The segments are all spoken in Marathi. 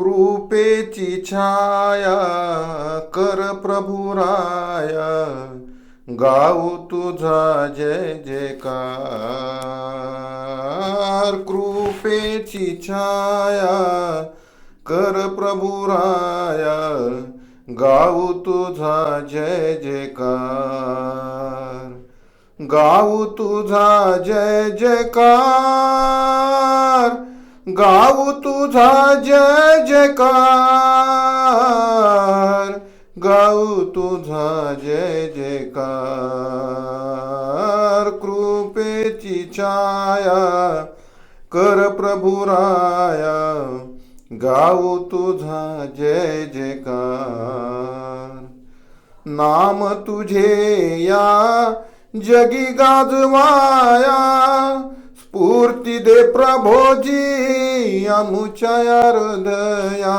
कृपेची छाया कर प्रभुराया गाऊ तुझा जय जयकार. कृपेची छाया कर प्रभुराया गाऊ तुझा जय जयकार. गाऊ तुझा जय जयकार. गाऊ तुझा जय जयकार गाऊ तुझा जय जयकार. कृपेची छाया कर प्रभुराया गाऊ तुझा जय जयकार. नाम तुझे या जगी गाजवाया दे प्रभोजी अमुच्या हृदया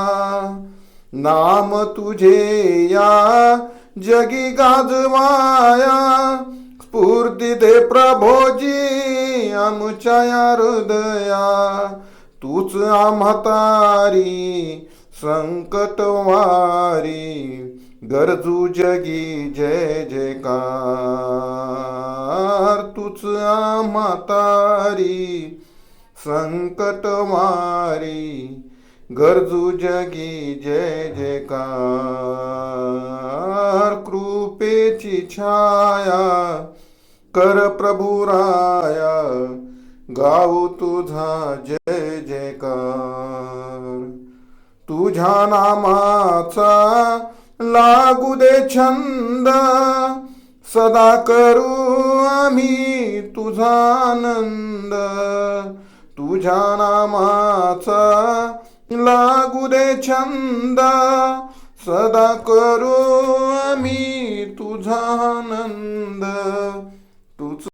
नाम तुझे या जगी गाजवाया स्फूर्ती दे प्रभोजी आमच्या हृदया तूच आम्हातारी संकटवारी गरजू जगी जय जयकार तूच आम्हातारी संकट मारी गरजू जगी जय जयकार. कृपेची छाया कर प्रभुराया गाऊ तुझा जय जयकार. तुझ्या नामाचा लागू दे छंद सदा करू आम्ही तुझा आनंद. तुझ्या नामाचा लागू दे छंद सदा करू आम्ही